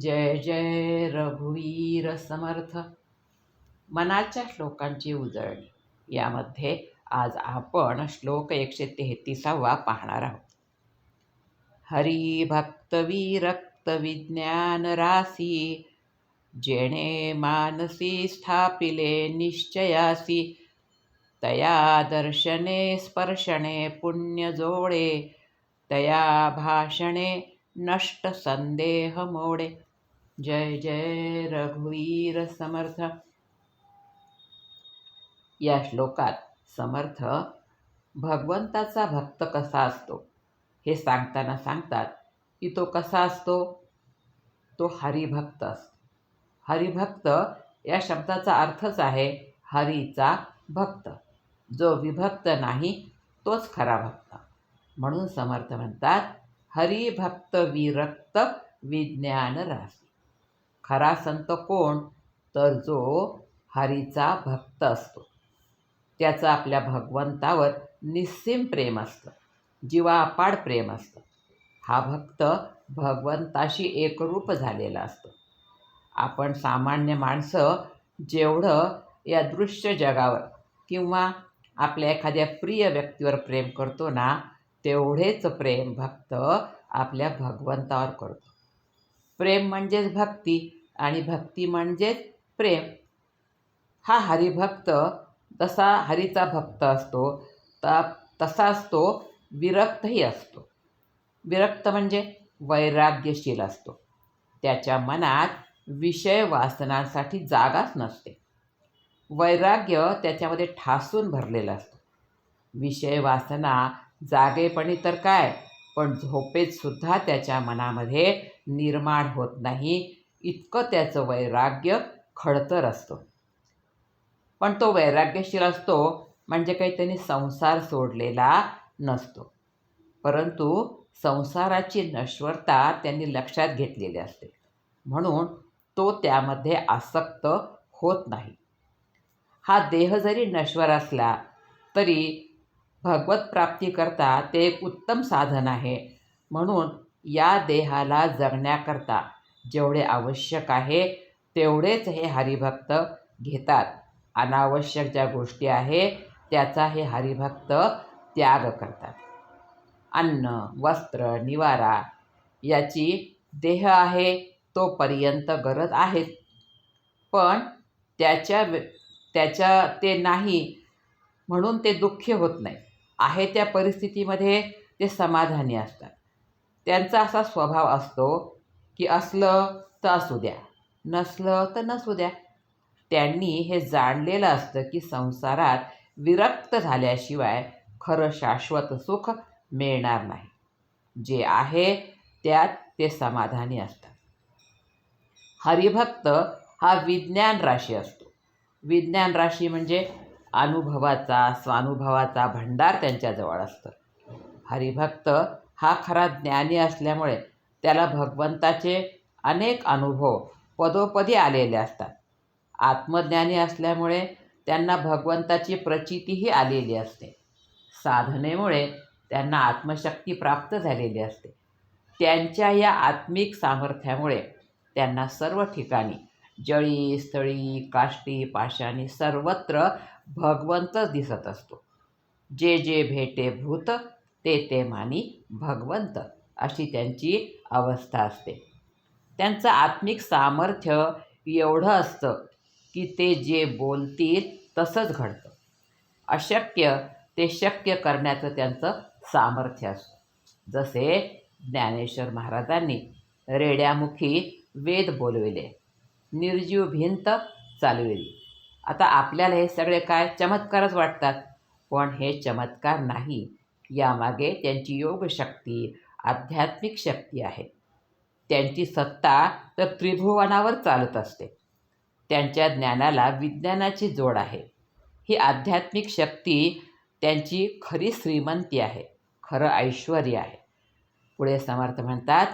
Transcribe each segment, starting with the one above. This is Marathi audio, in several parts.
जय जय रघुवीर समर्थ. मनाच्या श्लोकांची उजळणी. यामध्ये आज आपण श्लोक एकशे तेहतीसावा पाहणार आहोत. हरी भक्त विरक्त विज्ञान रासी जेणे मानसी स्थापिले निश्चयासी तया दर्शने स्पर्शने पुण्य जोडे तया भाषणे नष्ट संदेह मोडे जय जय रघुवीर समर्थ। या श्लोकात समर्थ भगवंताचा भक्त कसा असतो? हे सांगताना सांगतात की तो कसा असतो? तो हरिभक्त असतो. हरिभक्त या शब्दाचा अर्थच आहे हरीचा भक्त. जो विभक्त नाही तोच खरा भक्त. म्हणून समर्थ म्हणतात हरिभक्त विरक्त विज्ञान राशी खरा संत कोण? तर जो हरीचा भक्त असतो. त्याचं आपल्या भगवंतावर निस्सीम प्रेम असतं. जीवापाड प्रेम असतं. हा भक्त भगवंताशी एकरूप झालेला असतो. आपण सामान्य माणसं जेवढं या दृश्य जगावर किंवा आपल्या एखाद्या प्रिय व्यक्तीवर प्रेम करतो ना तेवढेच प्रेम भक्त आपल्या भगवंतावर करतो. प्रेम म्हणजेच भक्ती आणि भक्ती म्हणजेच प्रेम. हा हरिभक्त जसा हरीचा भक्त असतो त तसा असतो विरक्तही असतो. विरक्त म्हणजे वैराग्यशील असतो. त्याच्या मनात विषय वासनांसाठी जागाच नसते. वैराग्य त्याच्यामध्ये ठासून भरलेलं असतं. विषय वासना जागेपणी तर काय पण झोपेतसुद्धा त्याच्या मनामध्ये निर्माण होत नाही. इतकं त्याचं वैराग्य खडतर असतं. पण तो वैराग्यशील असतो म्हणजे काही त्यांनी संसार सोडलेला नसतो. परंतु संसाराची नश्वरता त्यांनी लक्षात घेतलेली असते. म्हणून तो त्यामध्ये आसक्त होत नाही. हा देह जरी नश्वर असला तरी भगवत प्राप्तीकरता ते एक उत्तम साधन आहे. म्हणून या देहाला जगण्याकरता जेवढे आवश्यक आहे तेवढेच हे हरिभक्त घेतात. अनावश्यक ज्या गोष्टी आहे त्याचा हे हरिभक्त त्याग करतात. अन्न वस्त्र निवारा याची देह आहे तोपर्यंत गरज आहेच पण त्याच्या त्याच्या ते नाही म्हणून ते दुःखी होत नाही. आहे त्या परिस्थितीमध्ये ते समाधानी असतात. त्यांचा असा स्वभाव असतो की असलं तर असू द्या नसलं तर नसू द्या. त्यांनी हे जाणलेलं असतं की संसारात विरक्त झाल्याशिवाय खरं शाश्वत सुख मिळणार नाही. जे आहे त्यात ते समाधानी असतात. हरिभक्त हा विज्ञान राशी असतो. विज्ञान राशी म्हणजे अनुभवाचा स्वानुभवाचा भंडार त्यांच्याजवळ असतं. हरिभक्त हा खरा ज्ञानी असल्यामुळे त्याला भगवंताचे अनेक अनुभव पदोपदी आलेले असतात. आत्मज्ञानी असल्यामुळे त्यांना भगवंताची प्रचितीही आलेली असते. साधनेमुळे त्यांना आत्मशक्ती प्राप्त झालेली असते. त्यांच्या या आत्मिक सामर्थ्यामुळे त्यांना सर्व ठिकाणी जळी स्थळी काष्टी पाषाणी सर्वत्र भगवंतच दिसत असतो. जे जे भेटे भूत ते ते मानी भगवंत अशी त्यांची अवस्था असते. त्यांचं आत्मिक सामर्थ्य एवढं असतं की ते जे बोलतील तसंच घडतं. अशक्य ते शक्य करण्याचं त्यांचं सामर्थ्य असतं. जसे ज्ञानेश्वर महाराजांनी रेड्यामुखी वेद बोलविले निर्जीव भिंत चालविली. आता आपल्याला हे सगळे काय चमत्कारच वाटतात. पण हे चमत्कार नाही. यामागे त्यांची योगशक्ती आध्यात्मिक शक्ती आहे. त्यांची सत्ता तर त्रिभुवनावर चालत असते. त्यांच्या ज्ञानाला विज्ञानाची जोड आहे. ही आध्यात्मिक शक्ती त्यांची खरी श्रीमंती आहे खरं ऐश्वर आहे. पुढे समर्थ म्हणतात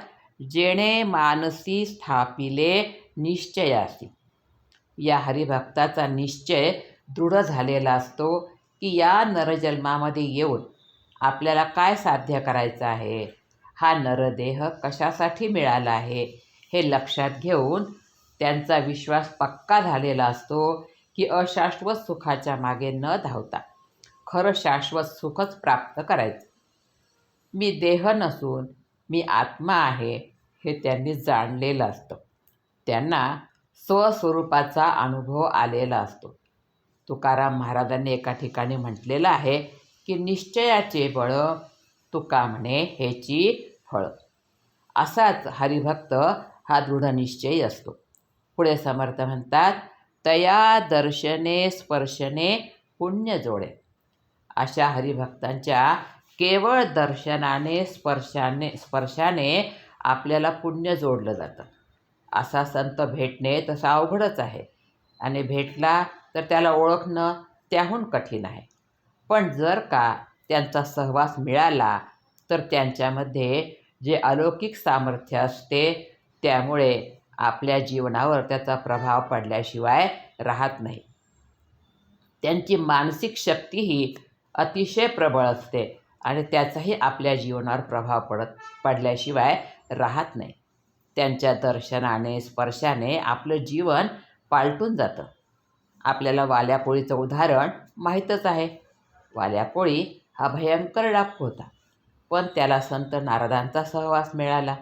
जेणे मानसी स्थापिले निश्चयासी. या हरिभक्ताचा निश्चय दृढ झालेला असतो की या नरजन्मामध्ये येऊन आपल्याला काय साध्य करायचं आहे? हा नरदेह कशासाठी मिळाला आहे? हे लक्षात घेऊन त्यांचा विश्वास पक्का झालेला असतो की अशाश्वत सुखाच्या मागे न धावता खरं शाश्वत सुखच प्राप्त करायचं. मी देह नसून मी आत्मा आहे हे त्यांनी जाणलेलं असतं. त्यांना स्वस्वरूपाचा अनुभव आलेला असतो. तुकाराम महाराजांनी एका ठिकाणी म्हटलेलं आहे की निश्चयाचे बळ तुका म्हणे ह्याची फळ. असाच हरिभक्त हा दृढनिश्चयी असतो. पुढे समर्थ म्हणतात तया दर्शने स्पर्शने पुण्य जोडे. अशा हरिभक्तांच्या केवळ दर्शनाने स्पर्शाने स्पर्शाने आपल्याला पुण्य जोडलं जातं. असा संत भेटणे तसा अवघडच आहे. आणि भेटला तर त्याला ओळखणं त्याहून कठीण आहे. पण जर का त्यांचा सहवास मिळाला तर त्यांच्यामध्ये जे अलौकिक सामर्थ्य असते त्यामुळे आपल्या जीवनावर त्याचा प्रभाव पडल्याशिवाय राहत नाही. त्यांची मानसिक शक्तीही अतिशय प्रबळ असते आणि त्याचाही आपल्या जीवनावर प्रभाव पडत पडल्याशिवाय राहत नाही. त्यांच्या दर्शनाने स्पर्शाने आपलं जीवन पालटून जातं. आपल्याला वाल्यापोळीचं उदाहरण माहीतच आहे. वाल्यापोळी हा भयंकर डाकू होता. पण त्याला संत नारदांचा सहवास मिळाला.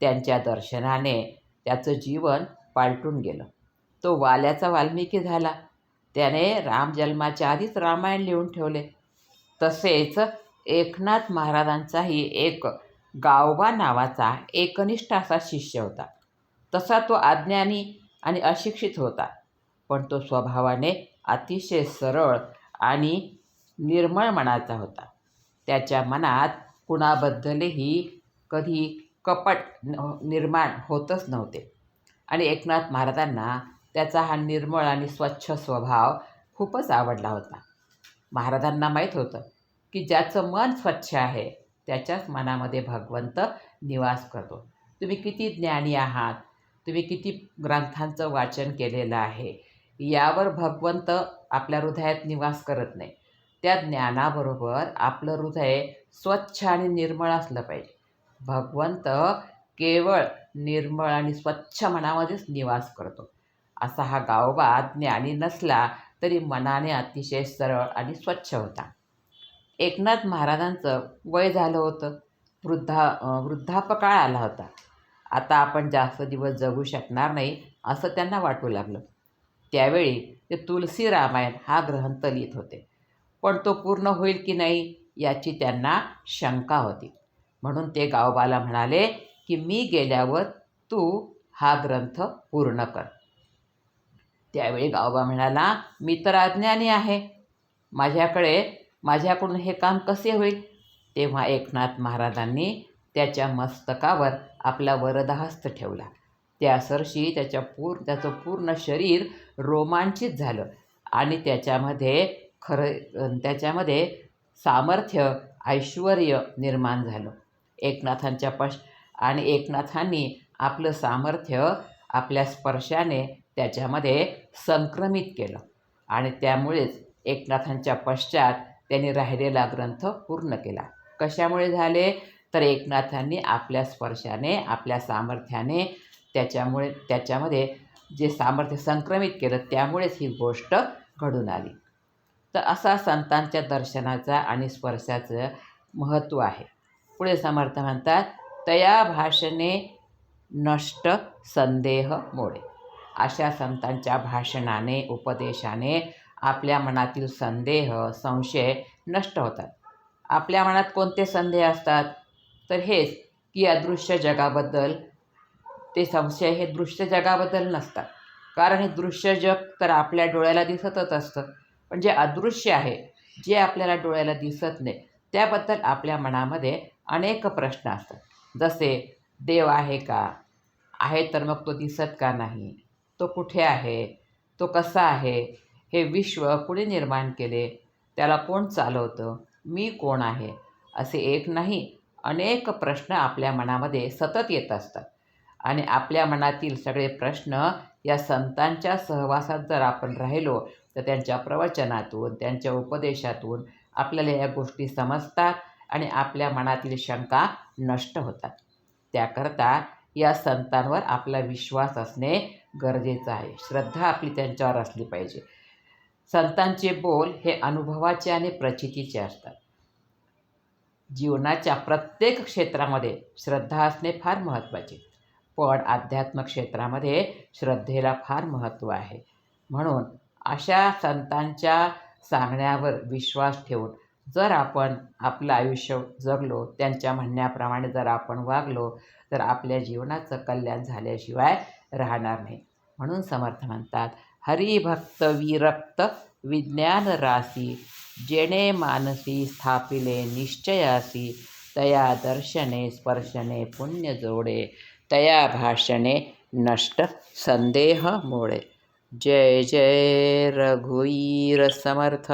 त्यांच्या दर्शनाने त्याचं जीवन पालटून गेलं. तो वाल्याचा वाल्मिकी झाला. त्याने रामजन्माच्या आधीच रामायण लिहून ठेवले. तसेच एकनाथ महाराजांचाही एक गावबा नावाचा एकनिष्ठ असा शिष्य होता. तसा तो अज्ञानी आणि अशिक्षित होता. पण तो स्वभावाने अतिशय सरळ आणि निर्मळ मनाचा होता. त्याच्या मनात कुणाबद्दलही कधी कपट निर्माण होतच नव्हते. आणि एकनाथ महाराजांना त्याचा हा निर्मळ आणि स्वच्छ स्वभाव खूपच आवडला होता. महाराजांना माहीत होतं की ज्याचं मन स्वच्छ आहे त्याच्याच मनामध्ये भगवंत निवास करतो. तुम्ही किती ज्ञानी आहात तुम्ही किती ग्रंथांचं वाचन केलेलं आहे यावर भगवंत आपल्या हृदयात निवास करत नाही. त्या ज्ञानाबरोबर आपलं हृदय स्वच्छ आणि निर्मळ असलं पाहिजे. भगवंत केवळ निर्मळ आणि स्वच्छ मनामध्येच निवास करतो. असा हा गावबा ज्ञानी नसला तरी मनाने अतिशय सरळ आणि स्वच्छ होता. एकनाथ महाराजांचं वय झालं होतं. वृद्धा वृद्धापकाळ आला होता. आता आपण जास्त दिवस जगू शकणार नाही असं त्यांना वाटू लागलं. त्यावेळी ते तुलसी रामायण हा ग्रंथ लिहित होते. पण तो पूर्ण होईल की नाही याची त्यांना शंका होती. म्हणून ते गावबाला म्हणाले की मी गेल्यावर तू हा ग्रंथ पूर्ण कर. त्यावेळी गावबा म्हणाला मी तर अज्ञानी आहे. माझ्याकडे माझ्याकडून हे काम कसे होईल? तेव्हा एकनाथ महाराजांनी त्याच्या मस्तकावर आपला वरदहस्त ठेवला. त्या सरशी त्याच्या पूर त्याचं पूर्ण शरीर रोमांचित झालं आणि त्याच्यामध्ये खरं त्याच्यामध्ये सामर्थ्य ऐश्वर निर्माण झालं. एकनाथांच्या पश आणि एकनाथांनी आपलं सामर्थ्य आपल्या स्पर्शाने त्याच्यामध्ये संक्रमित केलं. आणि त्यामुळेच एकनाथांच्या पश्चात त्यांनी राहिलेला ग्रंथ पूर्ण केला. कशामुळे झाले? तर एकनाथांनी आपल्या स्पर्शाने आपल्या सामर्थ्याने त्याच्यामुळे त्याच्यामध्ये जे सामर्थ्य संक्रमित केलं त्यामुळेच ही गोष्ट घडून आली. तर असा संतांच्या दर्शनाचा आणि स्पर्शाचं महत्त्व आहे. पुढे समर्थ म्हणतात तया भाषणे नष्ट संदेह मोडे. अशा संतांच्या भाषणाने उपदेशाने आपल्या मनातील संदेह संशय नष्ट होतात. आपल्या मनात कोणते संदेह असतात? तर हेच की अदृश्य जगाबद्दल ते संशय हे दृश्य जगाबद्दल नसतात. कारण हे दृश्य जग तर आपल्या डोळ्याला दिसतच असतं. पण जे अदृश्य आहे जे आपल्याला डोळ्याला दिसत नाही त्याबद्दल आपल्या मनामध्ये अनेक प्रश्न असतात. जसे देव आहे का? आहे तर मग तो दिसत का नाही? तो कुठे आहे? तो कसा आहे? हे विश्व कुणी निर्माण केले. त्याला कोण चालवतं? मी कोण आहे? असे एक नाही अनेक प्रश्न आपल्या मनामध्ये सतत येत असतात. आणि आपल्या मनातील सगळे प्रश्न या संतांच्या सहवासात जर आपण राहिलो तर त्यांच्या प्रवचनातून त्यांच्या उपदेशातून आपल्याला या गोष्टी समजतात आणि आपल्या मनातील शंका नष्ट होतात. त्याकरता या संतांवर आपला विश्वास असणे गरजेचं आहे. श्रद्धा आपली त्यांच्यावर असली पाहिजे. संतांचे बोल हे अनुभवाचे आणि प्रचितीचे असतात. जीवनाच्या प्रत्येक क्षेत्रामध्ये श्रद्धा असणे फार महत्त्वाचे. पण आध्यात्म क्षेत्रामध्ये श्रद्धेला फार महत्त्व आहे. म्हणून अशा संतांच्या सांगण्यावर विश्वास ठेवून जर आपण आपलं आयुष्य जगलो त्यांच्या म्हणण्याप्रमाणे जर आपण वागलो तर आपल्या जीवनाचं कल्याण झाल्याशिवाय राहणार नाही. म्हणून समर्थ म्हणतात हरिभक्त विरक्त विज्ञान रासी जेणे मानसी स्थापिले निश्चयासी तया दर्शने स्पर्शने पुण्य जोडे तया भाषणे नष्ट संदेह मोडे जय जय रघुवीर समर्थ